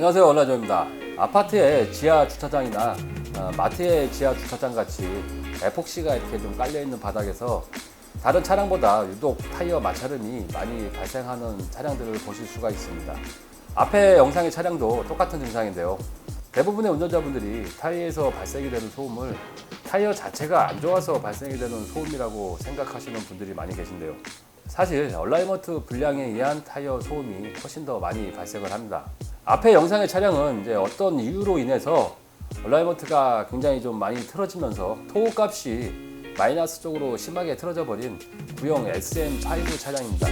안녕하세요 얼라조입니다. 아파트의 지하 주차장이나 어, 마트의 지하 주차장 같이 에폭시가 이렇게 좀 깔려 있는 바닥에서 다른 차량보다 유독 타이어 마찰음이 많이 발생하는 차량들을 보실 수가 있습니다. 앞에 영상의 차량도 똑같은 증상인데요. 대부분의 운전자분들이 타이어에서 발생이 되는 소음을 타이어 자체가 안 좋아서 발생이 되는 소음이라고 생각하시는 분들이 많이 계신데요. 사실 얼라이먼트 불량에 의한 타이어 소음이 훨씬 더 많이 발생을 합니다. 앞에 영상의 차량은 이제 어떤 이유로 인해서 얼라이먼트가 굉장히 좀 많이 틀어지면서 토우 값이 마이너스 쪽으로 심하게 틀어져 버린 구형 SM5 차량입니다.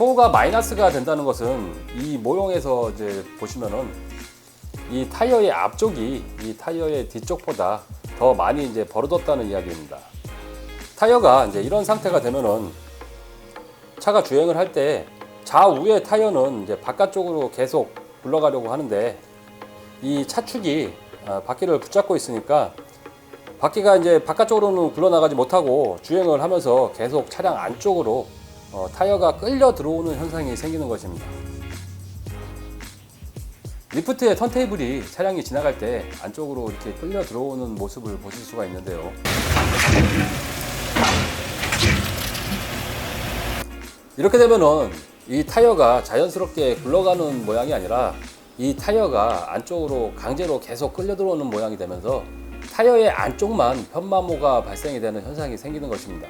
토우가 마이너스가 된다는 것은 이 모형에서 이제 보시면은 이 타이어의 앞쪽이 이 타이어의 뒤쪽보다 더 많이 이제 벌어졌다는 이야기입니다. 타이어가 이제 이런 상태가 되면은 차가 주행을 할 때 좌우의 타이어는 이제 바깥쪽으로 계속 굴러가려고 하는데 이 차축이 아, 바퀴를 붙잡고 있으니까 바퀴가 이제 바깥쪽으로는 굴러나가지 못하고 주행을 하면서 계속 차량 안쪽으로 어, 타이어가 끌려 들어오는 현상이 생기는 것입니다. 리프트의 턴테이블이 차량이 지나갈 때 안쪽으로 이렇게 끌려 들어오는 모습을 보실 수가 있는데요. 이렇게 되면은 이 타이어가 자연스럽게 굴러가는 모양이 아니라 이 타이어가 안쪽으로 강제로 계속 끌려 들어오는 모양이 되면서 타이어의 안쪽만 편마모가 발생이 되는 현상이 생기는 것입니다.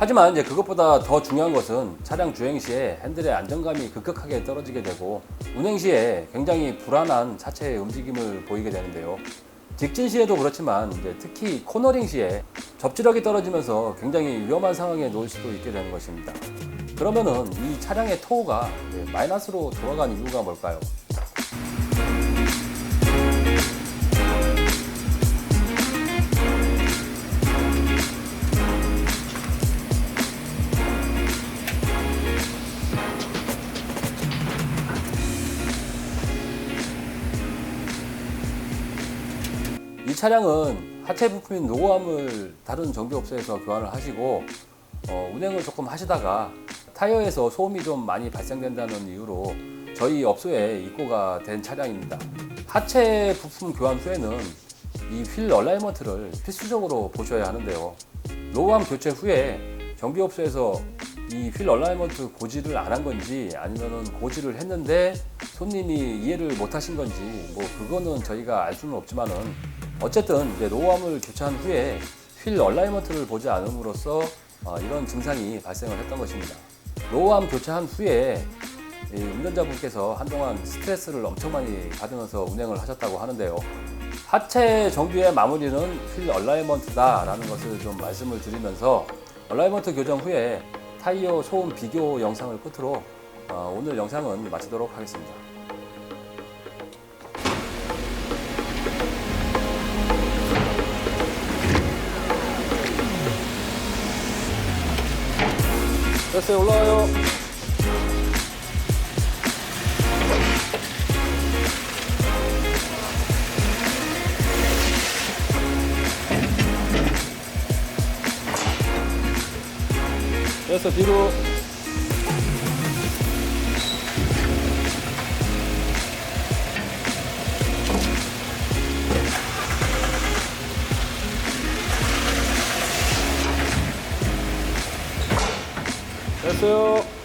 하지만 이제 그것보다 더 중요한 것은 차량 주행 시에 핸들의 안정감이 급격하게 떨어지게 되고 운행 시에 굉장히 불안한 차체의 움직임을 보이게 되는데요. 직진 시에도 그렇지만 특히 코너링 시에 접지력이 떨어지면서 굉장히 위험한 상황에 놓일 수도 있게 되는 것입니다. 그러면은 이 차량의 토우가 마이너스로 돌아간 이유가 뭘까요? 차량은 하체 부품인 노고함을 다른 정비업소에서 교환을 하시고 어, 운행을 조금 하시다가 타이어에서 소음이 좀 많이 발생된다는 이유로 저희 업소에 입고가 된 차량입니다. 하체 부품 교환 후에는 이 휠 얼라이먼트를 필수적으로 보셔야 하는데요. 노후함 교체 후에 정비업소에서 이 휠 얼라이먼트 고지를 안 한 건지 아니면은 고지를 했는데 손님이 이해를 못 하신 건지 뭐 그거는 저희가 알 수는 없지만은 어쨌든 이제 노후함을 교체한 후에 휠 얼라이먼트를 보지 않음으로써 어, 이런 증상이 발생을 했던 것입니다. 노후함 교체한 후에 이 운전자분께서 한동안 스트레스를 엄청 많이 받으면서 운행을 하셨다고 하는데요. 하체 정비의 마무리는 휠 얼라이먼트다라는 것을 좀 말씀을 드리면서 얼라이먼트 교정 후에 타이어 소음 비교 영상을 끝으로 어, 오늘 영상은 마치도록 하겠습니다. 됐어요 올라와요. 됐어 뒤로 수고하셨어요.